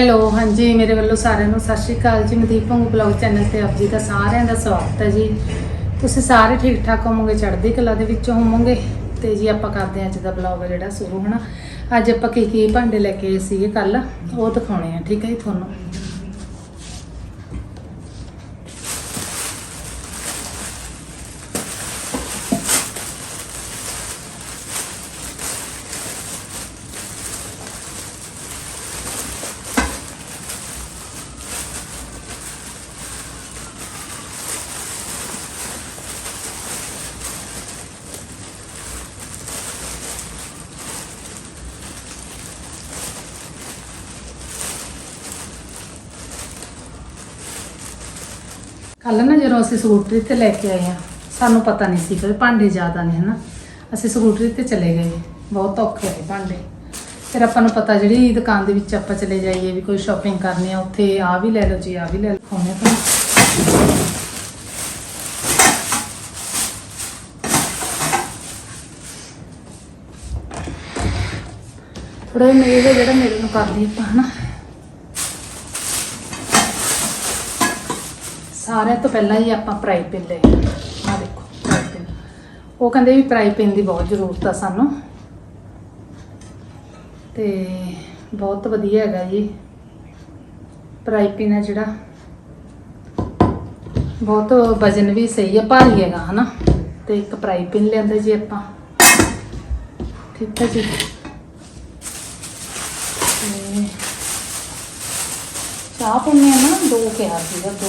Hello, ਹਾਂਜੀ, ਮੇਰੇ ਵੱਲੋਂ ਸਾਰਿਆਂ ਨੂੰ ਸਤਿ ਸ਼੍ਰੀ ਅਕਾਲ ਜੀ। ਮਨਦੀਪ ਭੰਗੂ ਬਲੌਗ ਚੈਨਲ ਤੇ ਆਪ ਜੀ ਦਾ ਸਾਰਿਆਂ ਦਾ ਸਵਾਗਤ ਹੈ ਜੀ। ਤੁਸੀਂ ਸਾਰੇ ਠੀਕ ਠਾਕ ਹੋਵੋਗੇ? ਚੜ੍ਹਦੀ ਕਲਾ ਦੇ ਵਿੱਚ ਹੋਵੋਗੇ? ਤੇ ਜੀ, ਆਪਾਂ ਕਰਦੇ ਹਾਂ ਅੱਜ ਦਾ ਬਲੌਗ ਜਿਹੜਾ ਸ਼ੁਰੂ, ਹਨਾ? ਅੱਜ ਆਪਾਂ ਕੀ ਕੀ ਭਾਂਡੇ ਲੈ ਕੇ ਆਏ ਸੀਗੇ ਕੱਲ ਉਹ ਦਿਖਾਉਣੇ ਆ, ਠੀਕ ਹੈ ਜੀ, ਤੁਹਾਨੂੰ। ਕੱਲ ਨਾ ਜਦੋਂ ਅਸੀਂ ਸਕੂਟਰੀ ਤੇ ਲੈ ਕੇ ਆਏ ਆ ਸਾਨੂੰ ਪਤਾ ਨਹੀਂ ਸੀ ਕਿ ਭਾਂਡੇ ਜ਼ਿਆਦਾ ਨੇ ਹਨਾ? ਅਸੀਂ ਸਕੂਟਰੀ ਤੇ ਚਲੇ ਗਏ, ਬਹੁਤ ਔਖੇ ਨੇ ਭਾਂਡੇ। ਫਿਰ ਆਪਾਂ ਨੂੰ ਪਤਾ ਜਿਹੜੀ ਦੁਕਾਨ ਦੇ ਵਿੱਚ ਆਪਾਂ ਚਲੇ ਜਾਈਏ ਵੀ ਕੋਈ ਸ਼ਾਪਿੰਗ ਕਰਨੀ ਆ, ਉੱਥੇ ਆ ਵੀ ਲੈ ਲਓ ਜੀ ਆ ਵੀ ਲੈ ਲਓ ਖਾਣੇ ਤਾਂ ਥੋੜਾ ਮੇਰੇ ਜਿਹੜਾ ਮੇਰੇ ਨੂੰ ਕਰਦੀ ਆਪਾਂ, ਹਨਾ? ਸਾਰਿਆਂ ਤੋਂ ਪਹਿਲਾਂ ਹੀ ਆਪਾਂ ਫਰਾਈ ਪੈਨ ਲੈ ਆ ਦੇਖੋ ਫਰਾਈ ਪੈਨ ਉਹ ਕਹਿੰਦੇ ਵੀ ਫਰਾਈ ਪੈਨ ਦੀ ਬਹੁਤ ਜ਼ਰੂਰਤ ਆ ਸਾਨੂੰ। ਤੇ ਬਹੁਤ ਵਧੀਆ ਹੈਗਾ ਜੀ। ਫਰਾਈ ਪੈਨ ਹੈ ਜਿਹੜਾ। ਬਹੁਤ ਵਜਨ ਵੀ ਸਹੀ ਹੈ ਭਾਰੀ ਹੈਗਾ, ਹਨਾ। ਤੇ ਇੱਕ ਫਰਾਈ ਪੈਨ ਲਿਆਂਦਾ ਜੀ ਆਪਾਂ। ਠੀਕ ਹੈ ਜੀ। ਚਾਹ ਪੁੰਨੇ ਆ ਨਾ, ਦੋ ਕਿਹਾ ਸੀਗਾ, ਦੋ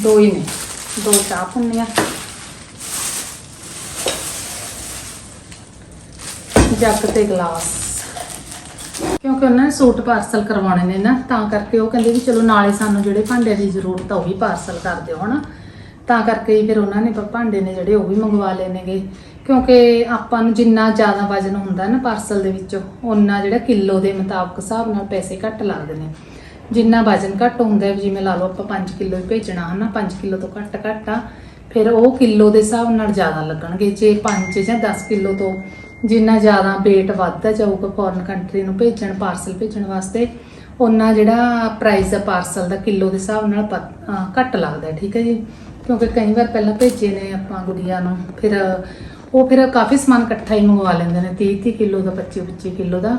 ਦੋ ਹੀ ਨੇ। ਦੋ ਚਾਹ ਪੁੰਨੇ ਆ। ਜੱਗ ਤੇ ਗਲਾਸ। ਕਿਉਂਕਿ ਉਹਨਾਂ ਨੇ ਸੂਟ ਪਾਰਸਲ ਕਰਵਾਉਣੇ ਨੇ ਨਾ, ਤਾਂ ਕਰਕੇ ਉਹ ਕਹਿੰਦੇ ਵੀ ਚਲੋ ਨਾਲੇ ਸਾਨੂੰ ਜਿਹੜੇ ਭਾਂਡਿਆਂ ਦੀ ਜ਼ਰੂਰਤ ਆ, ਉਹ ਵੀ ਪਾਰਸਲ ਕਰ ਦਿਓ, ਹਨਾ। ਤਾਂ ਕਰਕੇ ਫਿਰ ਉਹਨਾਂ ਨੇ ਭਾਂਡੇ ਨੇ ਜਿਹੜੇ, ਉਹ ਵੀ ਮੰਗਵਾ ਲਏ ਨੇਗੇ। ਕਿਉਂਕਿ ਆਪਾਂ ਨੂੰ ਜਿੰਨਾ ਜ਼ਿਆਦਾ ਵਜਨ ਹੁੰਦਾ ਨਾ ਪਾਰਸਲ ਦੇ ਵਿੱਚ ਉਹਨਾਂ ਜਿਹੜਾ ਕਿਲੋ ਦੇ ਮੁਤਾਬਕ ਹਿਸਾਬ ਨਾਲ ਪੈਸੇ ਘੱਟ ਲੱਗਦੇ ਨੇ। ਜਿੰਨਾ ਵਜਨ ਘੱਟ ਹੁੰਦਾ ਹੈ, ਜਿਵੇਂ ਲਾ ਲਓ ਆਪਾਂ 5 ਕਿਲੋ ਹੀ ਭੇਜਣਾ, ਹਨਾ 5 ਕਿਲੋ ਤੋਂ ਘੱਟ ਘੱਟ ਆ, ਫਿਰ ਉਹ ਕਿਲੋ ਦੇ ਹਿਸਾਬ ਨਾਲ ਜ਼ਿਆਦਾ ਲੱਗਣਗੇ। ਜੇ 5 ਜਾਂ 10 ਕਿਲੋ ਤੋਂ ਜਿੰਨਾ ਜ਼ਿਆਦਾ weight ਵੱਧਦਾ ਜਾਊਗਾ ਫੋਰਨ ਕੰਟਰੀ ਨੂੰ ਭੇਜਣ ਪਾਰਸਲ ਭੇਜਣ ਵਾਸਤੇ ਉਹਨਾਂ ਜਿਹੜਾ ਪ੍ਰਾਈਸ ਆ ਪਾਰਸਲ ਦਾ ਕਿਲੋ ਦੇ ਹਿਸਾਬ ਨਾਲ ਪਤ- ਘੱਟ ਲੱਗਦਾ ਠੀਕ ਹੈ ਜੀ? ਕਿਉਂਕਿ ਕਈ ਵਾਰ ਪਹਿਲਾਂ ਭੇਜੇ ਨੇ ਆਪਾਂ ਗੁੜੀਆਂ ਨੂੰ, ਫਿਰ ਉਹ ਫਿਰ ਕਾਫੀ ਸਮਾਨ ਇਕੱਠਾ ਹੀ ਮੰਗਵਾ ਲੈਂਦੇ ਨੇ 30 30 ਕਿਲੋ ਦਾ 25 25 ਕਿਲੋ ਦਾ।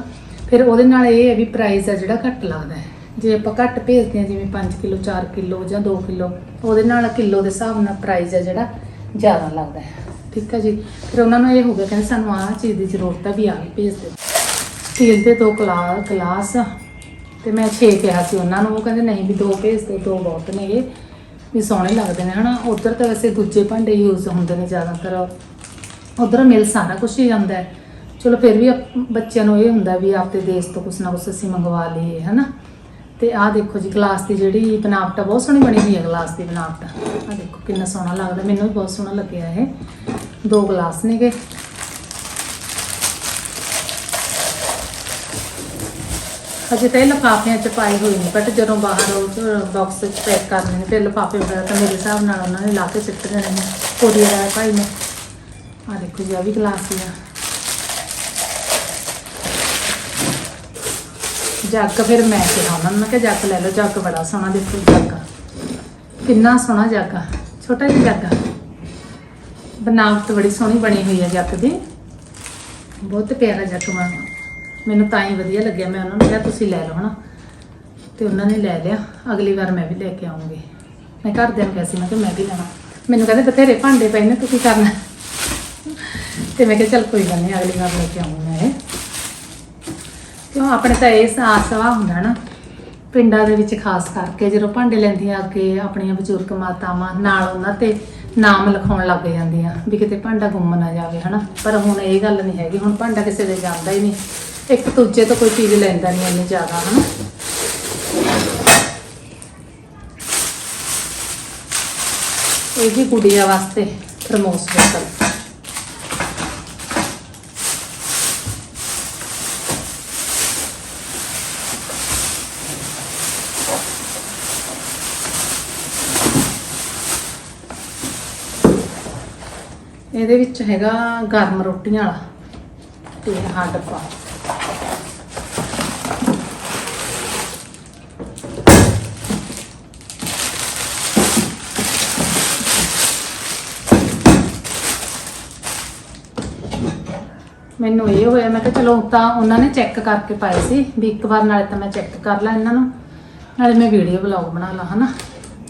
ਫਿਰ ਉਹਦੇ ਨਾਲ ਇਹ ਹੈ ਵੀ ਪ੍ਰਾਈਸ ਆ ਜਿਹੜਾ ਘੱਟ ਲੱਗਦਾ ਹੈ। ਜੇ ਆਪਾਂ ਘੱਟ ਭੇਜਦੇ ਹਾਂ, ਜਿਵੇਂ 5 ਕਿਲੋ 4 ਕਿਲੋ ਜਾਂ 2 ਕਿਲੋ, ਉਹਦੇ ਨਾਲ ਕਿਲੋ ਦੇ ਹਿਸਾਬ ਨਾਲ ਪ੍ਰਾਈਸ ਆ ਜਿਹੜਾ ਜ਼ਿਆਦਾ ਲੱਗਦਾ ਹੈ। ਠੀਕ ਹੈ ਜੀ? ਫਿਰ ਉਹਨਾਂ ਨੂੰ ਇਹ ਹੋ ਗਿਆ ਕਹਿੰਦੇ ਸਾਨੂੰ ਆਹ ਚੀਜ਼ ਦੀ ਜ਼ਰੂਰਤ ਹੈ ਵੀ ਆ ਕੇ ਭੇਜ ਦਿਓ। ਸਟੀਲ ਦੇ ਦੋ ਗਲਾ- ਗਲਾਸ। ਤੇ ਮੈਂ 6 ਕਿਹਾ ਸੀ ਉਹਨਾਂ ਨੂੰ, ਉਹ ਕਹਿੰਦੇ ਨਹੀਂ ਵੀ ਦੋ ਭੇਜ ਦਿਓ, ਦੋ ਬਹੁਤ ਨੇ ਇਹ। ਵੀ ਸੋਹਣੇ ਲੱਗਦੇ ਨੇ, ਹਨਾ? ਉਧਰ ਤਾਂ ਵੈਸੇ ਦੂਜੇ ਭਾਂਡੇ ਯੂਜ਼ ਹੁੰਦੇ ਨੇ ਜ਼ਿਆਦਾਤਰ। ਉਧਰ ਮਿਲ ਸਾਰਾ ਕੁਝ ਹੀ ਜਾਂਦਾ ਹੈ। ਚਲੋ ਫਿਰ ਵੀ ਆਪ- ਬੱਚਿਆਂ ਨੂੰ ਇਹ ਹੁੰਦਾ ਵੀ ਆਪਦੇ ਦੇਸ਼ ਤੋਂ ਕੁਛ ਨਾ ਕੁਛ ਅਸੀਂ ਮੰਗਵਾ ਲਈਏ, ਹਨਾ? ਤੇ ਆਹ ਦੇਖੋ ਜੀ ਗਲਾਸ ਦੀ ਜਿਹੜੀ ਬਨਾਵਟ ਆ, ਬਹੁਤ ਸੋਹਣੀ ਬਣੀ ਹੋਈ ਹੈ ਗਲਾਸ ਦੀ ਬਨਾਵਟ। ਆਹ ਦੇਖੋ ਕਿੰਨਾ ਸੋਹਣਾ ਲੱਗਦਾ, ਮੈਨੂੰ ਵੀ ਬਹੁਤ ਸੋਹਣਾ ਲੱਗਿਆ ਇਹ। ਦੋ ਗਲਾਸ ਨੇਗੇ। ਅਜੇ ਤਾਂ ਇਹ ਲਿਫਾਫਿਆਂ ਚ ਪਾਈ ਹੋਈ ਨੇ ਬਟ ਜਦੋਂ ਬਾਹਰ ਉਹ ਬਾਕਸ 'ਚ ਪੈਕ ਕਰਨੇ ਨੇ, ਫਿਰ ਲਿਫਾਫੇ ਵਗੈਰਾ ਤਾਂ ਮੇਰੇ ਹਿਸਾਬ ਨਾਲ ਉਹਨਾਂ ਨੇ ਲਾ ਕੇ ਸਿੱਟ ਦੇਣੇ ਨੇ ਕੋਰੀਅਰ ਆਇਆ ਭਾਈ ਨੇ। ਆ ਦੇਖੋ ਜੀ ਆ ਵੀ ਗਲਾਸ ਹੀ ਆ। ਜੱਗ, ਫਿਰ ਮੈਂ ਕਿਹਾ, ਉਹਨਾਂ ਨੂੰ ਮੈਂ ਕਿਹਾ, ਜੱਗ ਲੈ ਲਓ, ਜੱਗ ਬੜਾ ਸੋਹਣਾ, ਦੇਖੋ ਜੱਗ। ਕਿੰਨਾ ਸੋਹਣਾ ਜੱਗ ਆ, ਛੋਟਾ ਜਿਹਾ ਜੱਗ ਆ। ਬਨਾਵਟ ਬੜੀ ਸੋਹਣੀ ਬਣੀ ਹੋਈ ਹੈ ਜੱਗ ਦੀ। ਬਹੁਤ ਪਿਆਰਾ ਜੱਗ ਬਣਾ ਮੈਨੂੰ ਤਾਂ ਹੀ ਵਧੀਆ ਲੱਗਿਆ, ਮੈਂ ਉਹਨਾਂ ਨੂੰ ਕਿਹਾ, ਤੁਸੀਂ ਲੈ ਲਓ ਹਨਾ। ਤੇ ਉਹਨਾਂ ਨੇ ਲੈ ਲਿਆ। ਅਗਲੀ ਵਾਰ ਮੈਂ ਵੀ ਲੈ ਕੇ ਆਉਂਗੀ ਮੈਂ ਘਰਦਿਆਂ ਨੂੰ ਕਿਹਾ ਸੀ, ਮੈਂ ਕਿ ਮੈਂ ਵੀ ਲੈਣਾ। ਮੈਨੂੰ ਕਹਿੰਦੇ, ਬਥੇਰੇ ਭਾਂਡੇ ਪਏ ਨੇ, ਤੁਸੀਂ ਕਰਨਾ। ਤੇ ਮੈਂ ਕਿਹਾ, ਚੱਲ ਕੋਈ ਗੱਲ ਨਹੀਂ ਅਗਲੀ ਵਾਰ ਲੈ ਕੇ ਆਉਂਗੀ ਮੈਂ ਇਹ। ਕਿਉਂ? ਆਪਣੇ ਤਾਂ ਇਹ ਸਾਸਵਾ ਹੁੰਦਾ ਨਾ। ਪਿੰਡਾਂ ਦੇ ਵਿੱਚ ਖਾਸ ਕਰਕੇ ਜਦੋਂ ਭਾਂਡੇ ਲੈਂਦੀਆਂ ਅੱਗੇ ਆਪਣੀਆਂ ਬਜ਼ੁਰਗ ਮਾਤਾਵਾਂ ਨਾਲ ਉਹਨਾਂ ਤੇ ਨਾਮ ਲਿਖਾਉਣ ਲੱਗ ਜਾਂਦੀਆਂ ਵੀ ਕਿਤੇ ਭਾਂਡਾ ਗੁੰਮ ਨਾ ਜਾਵੇ, ਹਨਾ? ਪਰ ਹੁਣ ਇਹ ਗੱਲ ਨਹੀਂ ਹੈਗੀ। ਹੁਣ ਭਾਂਡਾ ਕਿਸੇ ਦੇ ਜਾਂਦਾ ਹੀ ਨਹੀਂ। ਇੱਕ ਦੂਜੇ ਤੋਂ ਕੋਈ ਚੀਜ਼ ਲੈਂਦਾ ਨਹੀਂ ਇੰਨੀ ਜ਼ਿਆਦਾ, ਹਨਾ? ਇਹ ਵੀ ਕੁੜੀਆਂ ਵਾਸਤੇ ਪ੍ਰਮੋਸ ਬੋਤਲ ਇਹਦੇ ਵਿੱਚ ਹੈਗਾ ਗਰਮ ਰੋਟੀਆਂ ਵਾਲਾ ਤੇ ਆਹ ਡੱਬਾ। ਮੈਨੂੰ ਇਹ ਹੋਇਆ, ਮੈਂ ਕਿਹਾ ਚਲੋ ਤਾਂ ਉਹਨਾਂ ਨੇ ਚੈੱਕ ਕਰਕੇ ਪਾਏ ਸੀ ਵੀ ਇੱਕ ਵਾਰ ਨਾਲੇ ਤਾਂ ਮੈਂ ਚੈੱਕ ਕਰ ਲਾਂ ਇਹਨਾਂ ਨੂੰ, ਨਾਲੇ ਮੈਂ ਵੀਡੀਓ ਬਲੌਗ ਬਣਾ ਲਾਂ ਹਨਾ,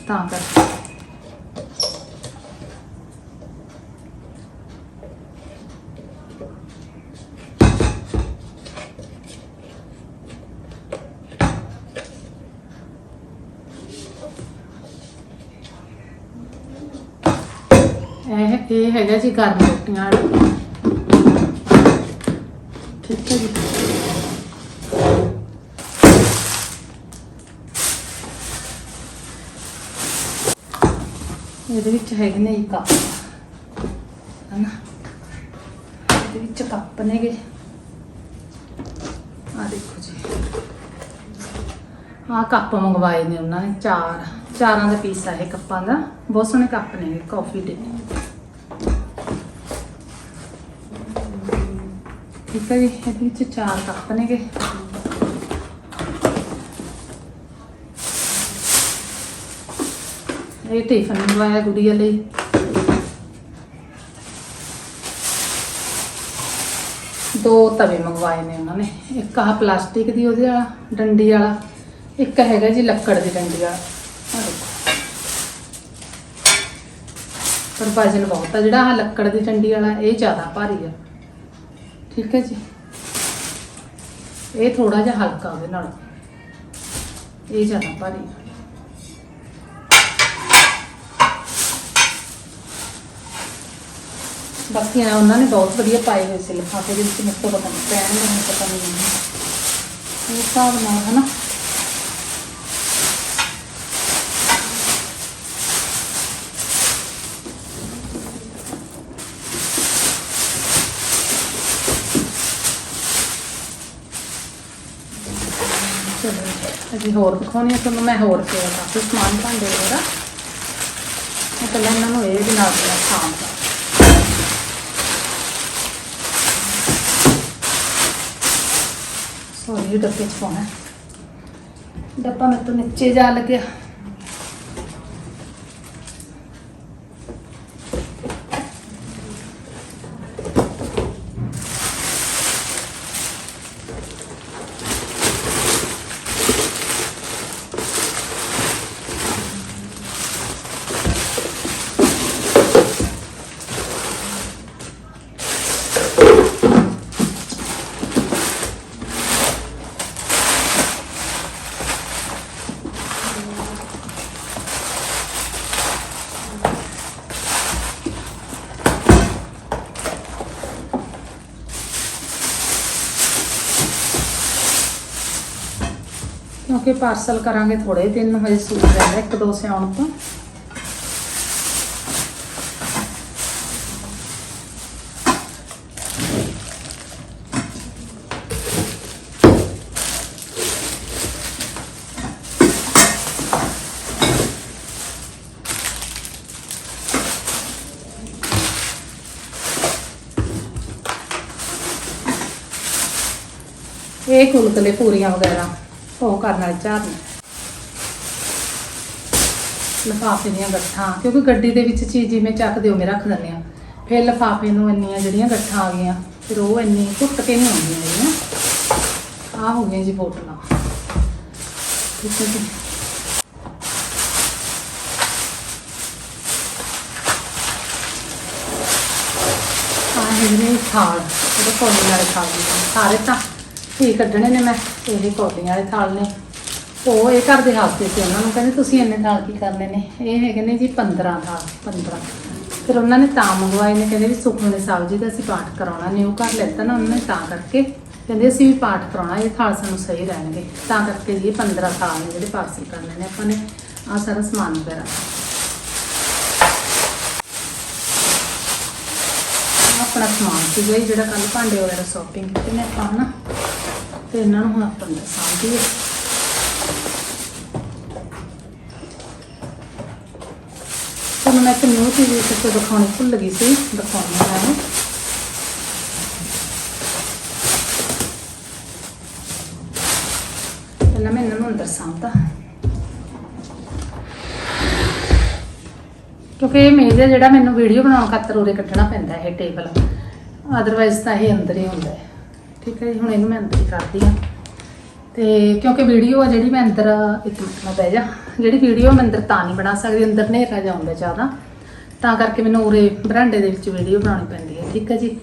ਤਾਂ ਕਰਕੇ। ਇਹ ਹੈਗਾ ਜੀ ਗਰਮ ਰੋਟੀਆਂ ਵਾਲਾ ਠੀਕ ਹੈ ਜੀ। ਇਹਦੇ ਵਿੱਚ ਹੈਗੇ ਨੇ ਜੀ ਕੱਪ। ਹਨਾ? ਇਹਦੇ ਵਿੱਚ ਕੱਪ ਨੇਗੇ। ਆ ਦੇਖੋ ਜੀ। ਆ ਕੱਪ ਮੰਗਵਾਏ ਨੇ ਉਹਨਾਂ ਨੇ, ਚਾਰ। ਚਾਰਾਂ ਦਾ ਪੀਸ ਆ ਇਹ ਕੱਪਾਂ ਦਾ। ਬਹੁਤ ਸੋਹਣੇ ਕੱਪ ਨੇ ਕਾਫੀ ਦੇ। ਠੀਕ ਹੈ ਜੀ, ਇਹਦੇ ਵਿੱਚ ਚਾਰ ਕੱਪ ਨੇਗੇ। ਇਹ ਟਿਫਨ ਮੰਗਵਾਇਆ ਗੁੜੀਆ ਲਈ। ਦੋ ਤਵੇ ਮੰਗਵਾਏ ਨੇ ਉਹਨਾਂ ਨੇ, ਇੱਕ ਆਹ ਪਲਾਸਟਿਕ ਦੀ, ਉਹਦੇ ਵਾਲਾ, ਡੰਡੀ ਵਾਲਾ, ਇੱਕ ਹੈਗਾ ਜੀ ਲੱਕੜ ਦੀ ਡੰਡੀ ਵਾਲਾ। ਪਰ ਵਜਨ ਬਹੁਤ ਆ, ਜਿਹੜਾ ਆਹ ਲੱਕੜ ਦੀ ਡੰਡੀ ਵਾਲਾ, ਇਹ ਜ਼ਿਆਦਾ ਭਾਰੀ ਆ। ਠੀਕ ਹੈ ਜੀ। ਇਹ ਥੋੜਾ ਜਿਹਾ ਹਲਕਾ ਉਹਦੇ ਨਾਲ। ਇਹ ਜ਼ਿਆਦਾ ਭਾਰੀ ਬਾਕੀ ਆ ਉਹਨਾਂ ਨੇ ਬਹੁਤ ਵਧੀਆ ਪਾਏ ਹੋਏ ਸੀ, ਲਿਫਾਫੇ ਦੇ ਵਿੱਚ, ਮੇਰੇ ਪਤਾ ਨਹੀਂ ਪੈਣ ਨਹੀਂ ਪਤਾ ਨਹੀਂ ਇਹ ਹਿਸਾਬ ਨਾਲ ਹੈ ਨਾ ਚਲੋ ਅਸੀਂ ਹੋਰ ਦਿਖਾਉਣੀ ਆ, ਤੁਹਾਨੂੰ ਮੈਂ ਹੋਰ ਪਿਆ ਕਾਫੀ ਸਮਾਨ ਭਾਂਡੇ ਵਗੈਰਾ। ਮੈਂ ਪਹਿਲਾਂ ਇਹਨਾਂ ਨੂੰ ਇਹ ਵੀ ਨਾਲ ਦਿਆਂ ਦਾ ਸੋਰੀ ਡੱਬੇ ਚ ਪਾਉਣਾ। ਡੱਬਾ ਮੇਰੇ ਤੋਂ ਨੀਚੇ ਜਾ ਲੱਗਿਆ। ਕਿਉਂਕਿ ਪਾਰਸਲ ਕਰਾਂਗੇ ਥੋੜੇ ਦਿਨ ਨੂੰ ਹਜੇ ਸੂਟ ਰਹਿੰਦਾ ਇੱਕ ਦੋ ਸਿਆਉਣ ਤੋਂ। ਇਹ ਕੁਲਕਲੇ ਪੂਰੀਆਂ ਵਗੈਰਾ। ਉਹ ਕਰਨ ਵਾਲੇ ਝਾਰਨੇ ਲਫਾਫੇ ਦੀਆਂ ਗੱਠਾਂ, ਕਿਉਂਕਿ ਗੱਡੀ ਦੇ ਵਿੱਚ ਚੀਜ਼ ਜਿਵੇਂ ਚੱਕਦੇ ਹੋ ਮੈਂ ਰੱਖ ਦਿੰਦੇ ਆ ਫਿਰ ਲਫਾਫੇ ਨੂੰ ਇੰਨੀਆਂ ਜਿਹੜੀਆਂ ਗੱਠਾਂ ਆ ਗਈਆਂ, ਫਿਰ ਉਹ ਇੰਨੀ ਘੁੱਟ ਕੇ ਨਹੀਂ ਆਉਂਦੀਆਂ ਜਿਹੜੀਆਂ। ਆ ਹੋ ਗਈਆਂ ਜੀ ਬੋਤਲਾਂ। ਠੀਕ ਹੈ ਜੀ। ਆ ਹੈਗੇ ਥਾਲ ਉਹਦੇ ਕੋਲੀ ਵਾਲੇ ਥਾਲ ਸਾਰੇ ਤਾਂ ਕੀ ਕੱਢਣੇ ਨੇ ਮੈਂ ਇਹ ਕੋਲੀਆਂ ਵਾਲੇ ਥਾਲ ਨੇ। ਉਹ ਇਹ ਘਰ ਦੇ ਹਾਸੇ ਸੀ, ਉਹਨਾਂ ਨੂੰ ਕਹਿੰਦੇ ਤੁਸੀਂ ਇੰਨੇ ਥਾਲ ਕੀ ਕਰਨੇ ਨੇ? ਇਹ ਹੈਗੇ ਨੇ ਜੀ 15 ਥਾਲ 15 ਫਿਰ ਉਹਨਾਂ ਨੇ ਤਾਂ ਮੰਗਵਾਏ ਨੇ, ਕਹਿੰਦੇ ਵੀ ਸੁਖਮਨੀ ਸਾਹਿਬ ਜੀ ਦਾ ਅਸੀਂ ਪਾਠ ਕਰਾਉਣਾ ਨੇ, ਉਹ ਘਰ ਲੈਤਾ ਨਾ ਉਹਨਾਂ ਨੇ ਤਾਂ ਕਰਕੇ। ਕਹਿੰਦੇ ਅਸੀਂ ਵੀ ਪਾਠ ਕਰਾਉਣਾ, ਇਹ ਥਾਲ ਸਾਨੂੰ ਸਹੀ ਰਹਿਣਗੇ। ਤਾਂ ਕਰਕੇ ਜੀ ਇਹ 15 ਥਾਲ ਨੇ ਜਿਹੜੇ ਪਾਰਸਲ ਕਰਨੇ ਨੇ ਆਪਾਂ ਨੇ ਆ ਸਾਰਾ ਸਮਾਨ ਵਗੈਰਾ। ਆਪਣਾ ਸਮਾਨ ਸੀਗਾ ਜੀ, ਜਿਹੜਾ ਕੱਲ ਭਾਂਡੇ ਵਗੈਰਾ ਸ਼ਾਪਿੰਗ ਕੀਤੀ ਮੈਂ ਆਪਾਂ, ਹਨਾ? ਤੇ ਇਹਨਾਂ ਨੂੰ ਹੁਣ ਆਪਾਂ ਅੰਦਰ ਸਾਂਭੀਏ ਤੁਹਾਨੂੰ ਮੈਂ ਇੱਕ ਨਿਊ ਚੀਜ਼ ਇੱਥੇ ਦਿਖਾਉਣੀ ਭੁੱਲ ਗਈ ਸੀ, ਦਿਖਾਉਣੀ ਹੈ ਪਹਿਲਾਂ ਮੈਂ ਇਹਨਾਂ ਨੂੰ ਅੰਦਰ ਸਾਂਭਦਾ। ਕਿਉਂਕਿ ਇਹ ਮੇਜ਼ ਹੈ ਜਿਹੜਾ ਮੈਨੂੰ ਵੀਡੀਓ ਬਣਾਉਣ ਖਾਤਰ ਉਰੇ ਕੱਢਣਾ ਪੈਂਦਾ, ਇਹ ਟੇਬਲ ਅਦਰਵਾਈਜ਼ ਤਾਂ ਇਹ ਅੰਦਰ ਹੀ ਹੁੰਦਾ ਹੈ। ਠੀਕ ਹੈ ਜੀ, ਹੁਣ ਇਹਨੂੰ ਮੈਂ ਅੰਦਰ ਹੀ ਕਰਦੀ ਹਾਂ। ਤੇ ਕਿਉਂਕਿ ਵੀਡੀਓ ਆ ਜਿਹੜੀ ਮੈਂ ਅੰਦਰ, ਇੱਕ ਮਿੰਟ ਮੈਂ ਬਹਿ ਜਾ। ਜਿਹੜੀ ਵੀਡੀਓ ਮੈਂ ਅੰਦਰ ਤਾਂ ਨਹੀਂ ਬਣਾ ਸਕਦੀ, ਅੰਦਰ ਹਨੇਰਾ ਜਿਹਾ ਜ਼ਿਆਦਾ। ਤਾਂ ਕਰਕੇ ਮੈਨੂੰ ਉਰੇ ਬਰਾਂਡੇ ਦੇ ਵਿੱਚ ਵੀਡੀਓ ਬਣਾਉਣੀ ਪੈਂਦੀ ਹੈ, ਠੀਕ ਹੈ ਜੀ।